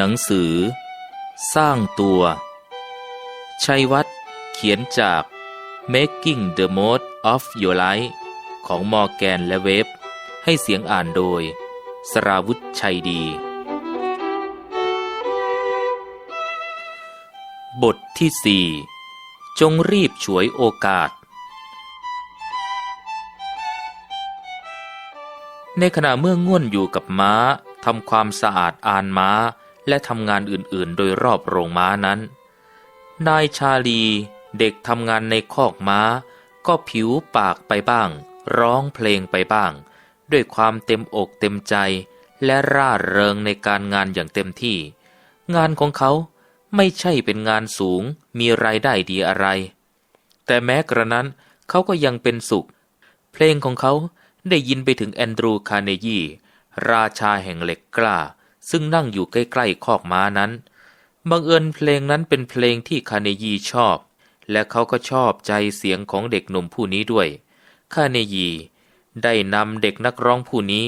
หนังสือ สร้างตัว ชัยวัฒน์เขียนจาก Making the Most of Your Life ของมอร์แกนและเวฟให้เสียงอ่านโดย สราวุธชัยดี บทที่สี่จงรีบฉวยโอกาส ในขณะเมื่อง่วนอยู่กับม้าทำความสะอาดอานม้า และทำงานอื่นๆ โดยรอบโรงม้านั้น นายชาลีเด็กทำงานในคอกม้า ก็ผิวปากไปบ้าง ร้องเพลงไปบ้าง ด้วยความเต็มอกเต็มใจ และร่าเริงในการงานอย่างเต็มที่ งานของเขาไม่ใช่เป็นงานสูงมีรายได้ดีอะไร แต่แม้กระนั้นเขาก็ยังเป็นสุข เพลงของเขาได้ยินไปถึงแอนดรูคาร์เนยีราชาแห่งเหล็กกล้า ซึ่งนั่งอยู่ใกล้ๆคอกม้านั้น บังเอิญเพลงนั้นเป็นเพลงที่คาร์เนยีชอบ และเขาก็ชอบใจเสียงของเด็กหนุ่มผู้นี้ด้วย คาร์เนยีได้นำเด็กนักร้องผู้นี้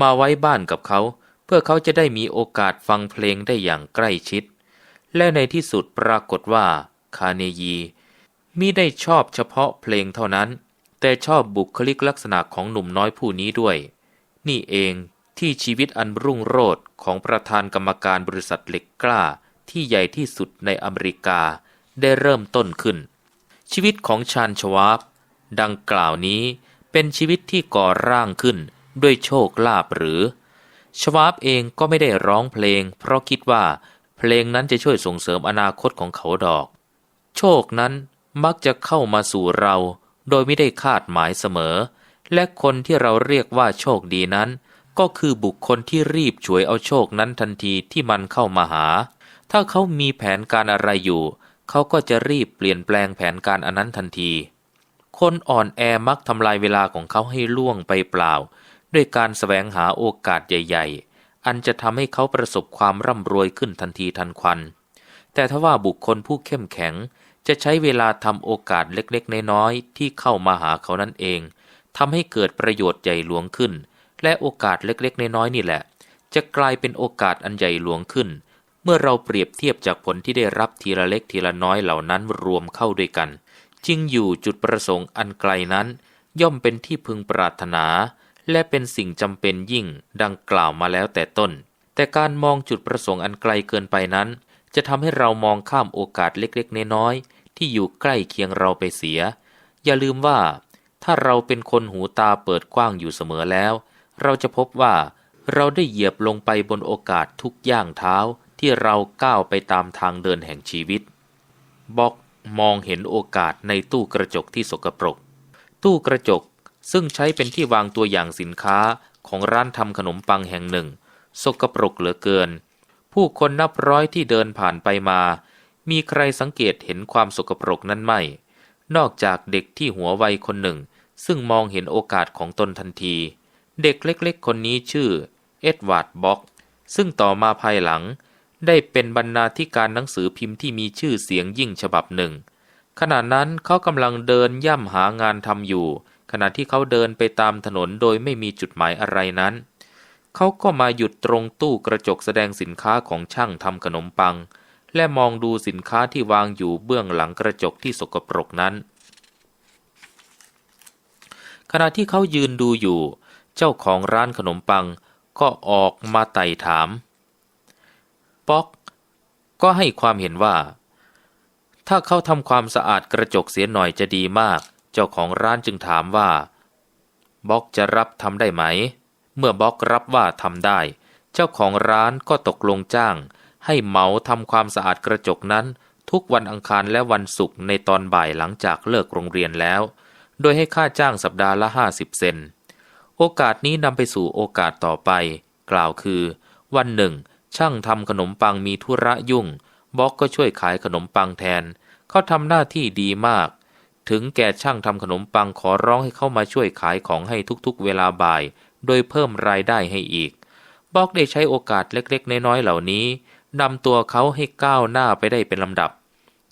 มาไว้บ้านกับเขา เพื่อเขาจะได้มีโอกาสฟังเพลงได้อย่างใกล้ชิด และในที่สุดปรากฏว่า คาร์เนยีมิได้ชอบเฉพาะเพลงเท่านั้น แต่ชอบบุคลิกลักษณะของหนุ่มน้อยผู้นี้ด้วย นี่เอง ที่ชีวิตอันรุ่งโรจน์ของประธานกรรมการบริษัทเหล็กกล้า ที่ใหญ่ที่สุดในอเมริกาได้เริ่มต้นขึ้น ชีวิตของชาญชวาบดังกล่าวนี้เป็นชีวิตที่ก่อร่างขึ้นด้วยโชคลาภหรือ ชวาบเองก็ไม่ได้ร้องเพลง เพราะคิดว่าเพลงนั้นจะช่วยส่งเสริมอนาคตของเขาดอก โชคนั้นมักจะเข้ามาสู่เรา โดยไม่ได้คาดหมายเสมอ และคนที่เราเรียกว่าโชคดีนั้น ก็คือบุคคลที่รีบฉวยเอาโชคนั้นทันทีที่มันเข้ามาหา ถ้าเขามีแผนการอะไรอยู่ เขาก็จะรีบเปลี่ยนแปลงแผนการอันนั้นทันที คนอ่อนแอมักทำลายเวลาของเขาให้ล่วงไปเปล่า ด้วยการแสวงหาโอกาสใหญ่ ๆ อันจะทำให้เขาประสบความร่ำรวยขึ้นทันทีทันควัน แต่ถ้าว่าบุคคลผู้เข้มแข็ง จะใช้เวลาทำโอกาสเล็กๆ น้อยๆที่เข้ามาหาเขานั่นเองทำให้เกิดประโยชน์ใหญ่หลวงขึ้น และโอกาสเล็กๆ น้อยๆนี่แหละ จะกลายเป็นโอกาสอันใหญ่หลวงขึ้น เมื่อเราเปรียบเทียบจากผลที่ได้รับทีละเล็กทีละน้อยเหล่านั้นรวมเข้าด้วยกันจึงอยู่จุดประสงค์อันไกลนั้น ย่อมเป็นที่พึงปรารถนา และเป็นสิ่งจำเป็นยิ่งดังกล่าวมาแล้วแต่ต้น แต่การมองจุดประสงค์อันไกลเกินไปนั้น จะทำให้เรามองข้ามโอกาสเล็กๆน้อยๆที่อยู่ใกล้เคียงเราไปเสีย อย่าลืมว่า ถ้าเราเป็นคนหูตาเปิดกว้างอยู่เสมอแล้ว เราจะพบว่าเราได้เหยียบลงไปบนโอกาสทุกย่างเท้าที่เราก้าวไปตามทางเดินแห่งชีวิตบอกมองเห็นโอกาสในตู้กระจกที่สกปรก ตู้กระจกซึ่งใช้เป็นที่วางตัวอย่างสินค้าของร้านทำขนมปังแห่งหนึ่ง สกปรกเหลือเกิน ผู้คนนับร้อยที่เดินผ่านไปมา มีใครสังเกตเห็นความสกปรกนั้นไม่ นอกจากเด็กที่หัววัยคนหนึ่ง ซึ่งมองเห็นโอกาสของตนทันที เด็กเล็กๆ คนนี้ชื่อ เอ็ดวาร์ดบ็อก ซึ่งต่อมาภายหลัง ได้เป็นบรรณาธิการหนังสือพิมพ์ที่มีชื่อเสียงยิ่งฉบับหนึ่ง ขณะนั้นเขากำลังเดินย่ำหางานทำอยู่ ขณะที่เขาเดินไปตามถนนโดยไม่มีจุดหมายอะไรนั้น เขาก็มาหยุดตรงตู้กระจกแสดงสินค้าของช่างทำขนมปัง และมองดูสินค้าที่วางอยู่เบื้องหลังกระจกที่สกปรกนั้น ขณะที่เขายืนดูอยู่ เจ้าของร้านขนมปังก็ออกมาไต่ถาม ป๊อก ก็ให้ความเห็นว่า ถ้าเขาทำความสะอาดกระจกเสียหน่อยจะดีมาก เจ้าของร้านจึงถามว่าบ็อกจะรับทำได้ไหม เมื่อบ็อกรับว่าทำได้ เจ้าของร้านก็ตกลงจ้าง ให้เหมาทำความสะอาดกระจกนั้น ทุกวันอังคารและวันศุกร์ในตอนบ่ายหลังจากเลิกโรงเรียนแล้ว โดยให้ค่าจ้างสัปดาห์ละห้าสิบเซน โอกาสนี้นำไปสู่โอกาสต่อไป กล่าวคือ วันหนึ่ง ช่างทำขนมปังมีธุระยุ่งบ็อกก็ช่วยขายขนมปังแทน เขาทำหน้าที่ดีมาก ถึงแก่ช่างทำขนมปังขอร้องให้เข้ามาช่วยขายของให้ทุกๆ เวลาบ่าย โดยเพิ่มรายได้ให้อีกบ็อกได้ใช้โอกาสเล็กๆ น้อยๆเหล่านี้นำตัวเขาให้ก้าวหน้าไปได้เป็นลำดับ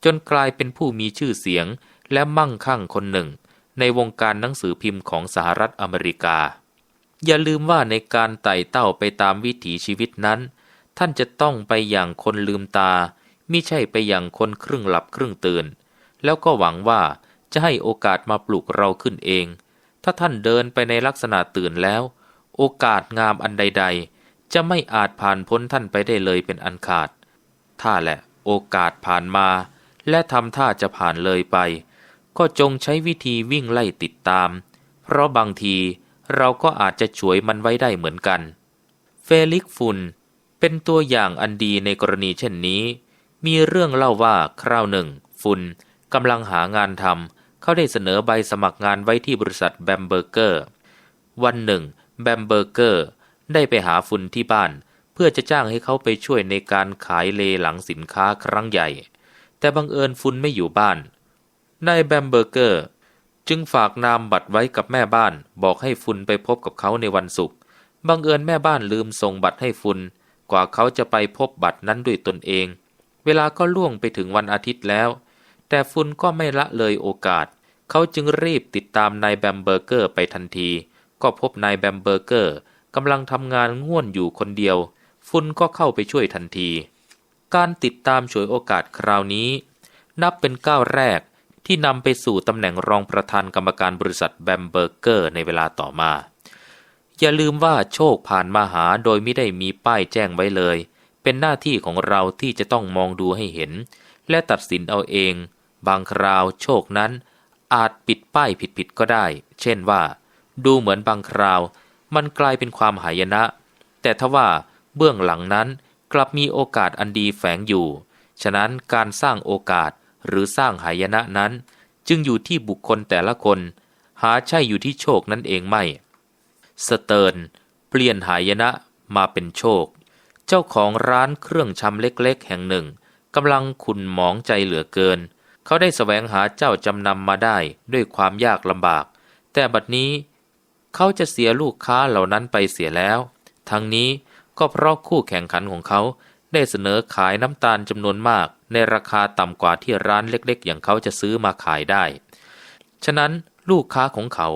จนกลายเป็นผู้มีชื่อเสียงและมั่งคั่งคนหนึ่ง ในวงการหนังสือพิมพ์ของสหรัฐอเมริกา อย่าลืมว่าในการไต่เต้าไปตามวิถีชีวิตนั้น ท่านจะต้องไปอย่างคนลืมตามิใช่ไปอย่างคนครึ่งหลับครึ่งตื่น แล้วก็หวังว่าจะให้โอกาสมาปลุกเราขึ้นเอง ถ้าท่านเดินไปในลักษณะตื่นแล้ว โอกาสงามอันใด ๆ จะไม่อาจผ่านพ้นท่านไปได้เลยเป็นอันขาด ถ้าแหละโอกาสผ่านมา และทำท่าจะผ่านเลยไป ก็จงใช้วิธีวิ่งไล่ติดตาม เพราะบางที เราก็อาจจะฉวยมันไว้ได้เหมือนกัน เฟลิกฟุนเป็นตัวอย่างอันดีในกรณีเช่นนี้ มีเรื่องเล่าว่าคราวหนึ่ง ฟุนกำลังหางานทำเขาได้เสนอใบสมัครงานไว้ที่บริษัทแบมเบอร์เกอร์ วันหนึ่งแบมเบอร์เกอร์ได้ไปหาฟุนที่บ้าน เพื่อจะจ้างให้เขาไปช่วยในการขายเลหลังสินค้าครั้งใหญ่ แต่บังเอิญฟุนไม่อยู่บ้านนายแบมเบอร์เกอร์ จึงฝากนามบัตรไว้กับแม่บ้าน บอกให้ฟุนไปพบกับเขาในวันศุกร์บังเอิญแม่บ้านลืมส่งบัตรให้ฟุน กว่าเขาจะไปพบบัตรนั้นด้วยตนเอง เวลาก็ล่วงไปถึงวันอาทิตย์แล้ว แต่ฟุนก็ไม่ละเลยโอกาส เขาจึงรีบติดตามนายแบมเบอร์เกอร์ไปทันที ก็พบนายแบมเบอร์เกอร์กำลังทำงานง่วนอยู่คนเดียว ฟุนก็เข้าไปช่วยทันที การติดตามฉวยโอกาสคราวนี้ นับเป็นก้าวแรก ที่นำไปสู่ตำแหน่งรองประธานกรรมการบริษัทแบมเบอร์เกอร์ในเวลาต่อมา อย่าลืมว่าโชคผ่านมาหาโดยไม่ได้มีป้ายแจ้งไว้เลย เป็นหน้าที่ของเราที่จะต้องมองดูให้เห็น และตัดสินเอาเอง บางคราวโชคนั้นอาจปิดป้ายผิดๆก็ได้ เช่นว่า ดูเหมือนบางคราว มันกลายเป็นความหายนะ แต่ทว่าเบื้องหลังนั้นกลับมีโอกาสอันดีแฝงอยู่ ฉะนั้นการสร้างโอกาส หรือสร้างหายนะนั้น จึงอยู่ที่บุคคลแต่ละคน หาใช่อยู่ที่โชคนั่นเองไม่ สเติร์นเปลี่ยนหายนะมาเป็นโชค เจ้าของร้านเครื่องชำเล็กๆ แห่งหนึ่งกำลังขุนหมองใจเหลือเกิน เขาได้แสวงหาเจ้าจำนำมาได้ด้วยความยากลำบาก แต่บัดนี้เขาจะเสียลูกค้าเหล่านั้นไปเสียแล้ว ทั้งนี้ก็เพราะคู่แข่งขันของเขาได้เสนอขายน้ำตาลจำนวนมาก ในราคาต่ำกว่าที่ร้านเล็กๆ อย่างเขาจะซื้อมาขายได้ ฉะนั้นลูกค้าของเขา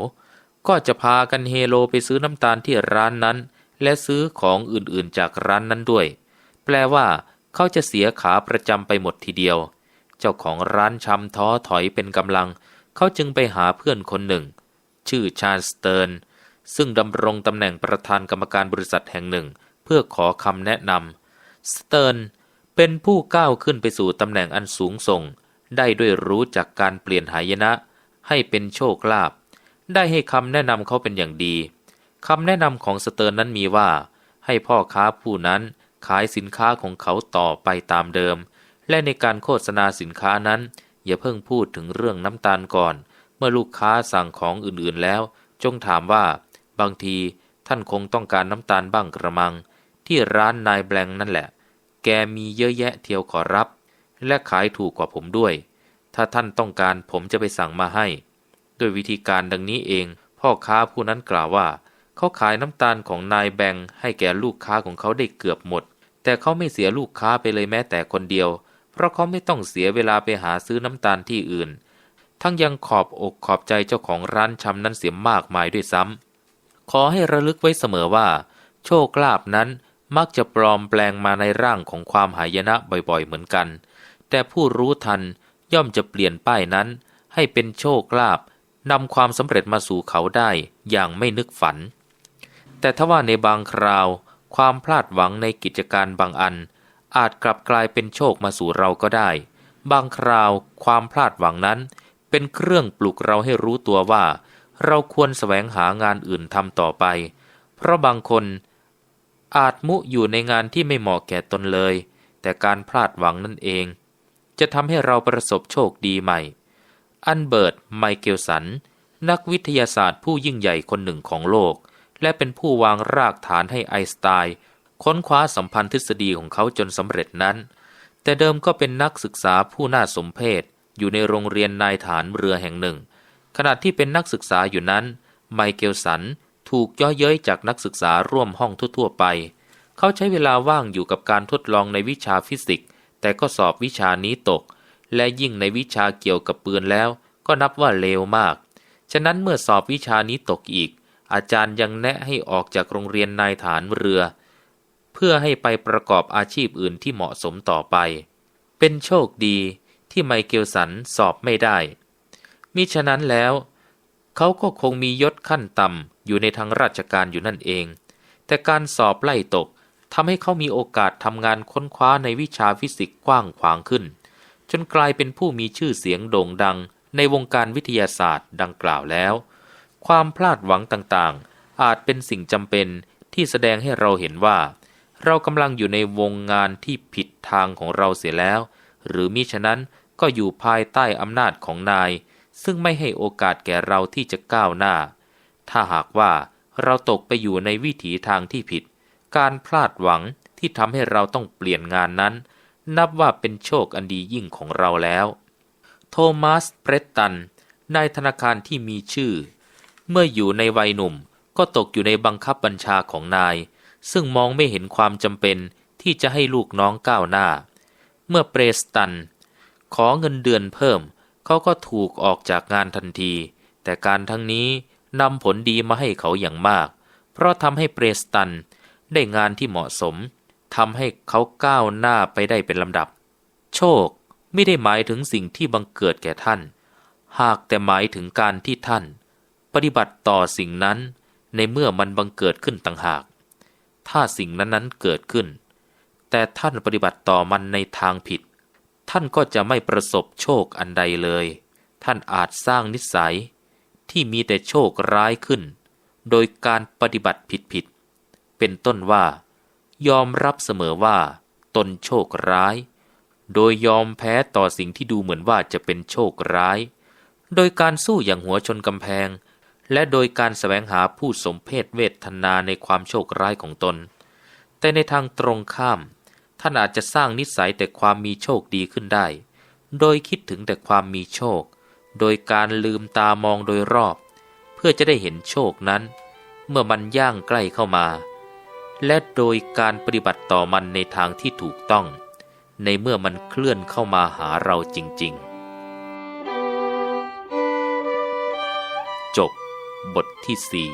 ก็จะพากันเฮโลไปซื้อน้ำตาลที่ร้านนั้น และซื้อของอื่นๆจากร้านนั้นด้วย แปลว่า เขาจะเสียขาประจำไปหมดทีเดียว เจ้าของร้านชำท้อถอยเป็นกำลัง เขาจึงไปหาเพื่อนคนหนึ่ง ชื่อชาญสเติร์นซึ่งดำรงตำแหน่งประธานกรรมการบริษัทแห่งหนึ่ง เพื่อขอคำแนะนำสเติร์น เป็นผู้ก้าวขึ้นไปสู่ตำแหน่งอันสูงส่ง ได้ด้วยรู้จักการเปลี่ยนหายนะ ให้เป็นโชคลาภได้ให้คำแนะนำเขาเป็นอย่างดีคำแนะนำของสเติร์นนั้นมีว่า ให้พ่อค้าผู้นั้นขายสินค้าของเขาต่อไปตามเดิม และในการโฆษณาสินค้านั้น อย่าเพิ่งพูดถึงเรื่องน้ำตาลก่อน เมื่อลูกค้าสั่งของอื่นๆแล้ว จงถามว่า บางทีท่านคงต้องการน้ำตาลบ้างกระมัง ที่ร้านนายแบงนั่นแหละ แกมีเยอะแยะเที่ยวขอรับ และขายถูกกว่าผมด้วย ถ้าท่านต้องการผมจะไปสั่งมาให้ ด้วยวิธีการดังนี้เอง พ่อค้าผู้นั้นกล่าวว่า เขาขายน้ำตาลของนายแบงให้แก่ลูกค้าของเขาได้เกือบหมด แต่เขาไม่เสียลูกค้าไปเลยแม้แต่คนเดียว เพราะเขาไม่ต้องเสียเวลาไปหาซื้อน้ำตาลที่อื่น ทั้งยังขอบอกขอบใจเจ้าของร้านชำนั้นเสียมากมายด้วยซ้ำขอให้ระลึกไว้เสมอว่า โชคลาภนั้น มักจะปลอมแปลงมาในร่างของความหายนะบ่อยๆเหมือนกัน แต่ผู้รู้ทันย่อมจะเปลี่ยนป้ายนั้น ให้เป็นโชคลาภนำความสำเร็จมาสู่เขาได้อย่างไม่นึกฝัน แต่ถ้าว่าในบางคราว ความพลาดหวังในกิจการบางอัน อาจกลับกลายเป็นโชคมาสู่เราก็ได้ บางคราวความพลาดหวังนั้น เป็นเครื่องปลุกเราให้รู้ตัวว่า เราควรแสวงหางานอื่นทำต่อไป เพราะบางคน อาจมุอยู่ในงานที่ไม่เหมาะแก่ตนเลย แต่การพลาดหวังนั่นเอง จะทำให้เราประสบโชคดีใหม่ อันเบิร์ต ไมเคิลสัน นักวิทยาศาสตร์ผู้ยิ่งใหญ่คนหนึ่งของโลก และเป็นผู้วางรากฐานให้ไอน์สไตน์ค้นคว้าสัมพันธ์ทฤษฎีของเขาจนสำเร็จนั้น แต่เดิมก็เป็นนักศึกษาผู้น่าสมเพชอยู่ในโรงเรียนนายฐานเรือแห่งหนึ่ง ขณะที่เป็นนักศึกษาอยู่นั้น ไมเคิลสัน ถูกย่อเย้ยจากนักศึกษาร่วมห้องทั่วๆไป เขาใช้เวลาว่างอยู่กับการทดลองในวิชาฟิสิกส์ แต่ก็สอบวิชานี้ตก และยิ่งในวิชาเกี่ยวกับปืนแล้ว ก็นับว่าเลวมาก ฉะนั้นเมื่อสอบวิชานี้ตกอีก อาจารย์ยังแนะให้ออกจากโรงเรียนนายฐานเรือ เพื่อให้ไปประกอบอาชีพอื่นที่เหมาะสมต่อไป เป็นโชคดีที่ไมเคิลสันสอบไม่ได้มิฉะนั้นแล้ว เขาก็คงมียศขั้นต่ำอยู่ในทางราชการอยู่นั่นเอง แต่การสอบไล่ตกทำให้เขามีโอกาสทำงานค้นคว้าในวิชาฟิสิกส์กว้างขวางขึ้น จนกลายเป็นผู้มีชื่อเสียงโด่งดัง ในวงการวิทยาศาสตร์ดังกล่าวแล้ว ความพลาดหวังต่างๆ อาจเป็นสิ่งจำเป็นที่แสดงให้เราเห็นว่า เรากำลังอยู่ในวงงานที่ผิดทางของเราเสียแล้ว หรือมิฉะนั้นก็อยู่ภายใต้อำนาจของนาย ซึ่งไม่ให้โอกาสแก่เราที่จะก้าวหน้า ถ้าหากว่าเราตกไปอยู่ในวิถีทางที่ผิด การพลาดหวังที่ทำให้เราต้องเปลี่ยนงานนั้น นับว่าเป็นโชคอันดียิ่งของเราแล้ว โทมัสเพรตตันนายธนาคารที่มีชื่อ เมื่ออยู่ในวัยหนุ่มก็ตกอยู่ในบังคับบัญชาของนาย ซึ่งมองไม่เห็นความจำเป็นที่จะให้ลูกน้องก้าวหน้า เมื่อเปรสตัน ขอเงินเดือนเพิ่ม เขาก็ถูกออกจากงานทันที แต่การทั้งนี้นำผลดีมาให้เขาอย่างมาก เพราะทำให้เปรสตันได้งานที่เหมาะสมทำให้เขาก้าวหน้าไปได้เป็นลำดับ โชคไม่ได้หมายถึงสิ่งที่บังเกิดแก่ท่าน หากแต่หมายถึงการที่ท่าน ปฏิบัติต่อสิ่งนั้นในเมื่อมันบังเกิดขึ้นต่างหาก ถ้าสิ่งนั้นๆเกิดขึ้น แต่ท่านปฏิบัติต่อมันในทางผิด ท่านก็จะไม่ประสบโชคอันใดเลย ท่านอาจสร้างนิสัย ที่มีแต่โชคร้ายขึ้น โดยการปฏิบัติผิดๆเป็นต้นว่า ยอมรับเสมอว่า ตนโชคร้าย โดยยอมแพ้ต่อสิ่งที่ดูเหมือนว่าจะเป็นโชคร้าย โดยการสู้อย่างหัวชนกำแพง และโดยการแสวงหาผู้สมเพศเวทนาในความโชคร้ายของตน แต่ในทางตรงข้าม ท่านอาจจะสร้างนิสัยแต่ความมีโชคดีขึ้นได้ โดยคิดถึงแต่ความมีโชค โดยการลืมตามองโดยรอบ เพื่อจะได้เห็นโชคนั้น เมื่อมันย่างใกล้เข้ามา และโดยการปฏิบัติต่อมันในทางที่ถูกต้อง ในเมื่อมันเคลื่อนเข้ามาหาเราจริง ๆ จบบทที่สี่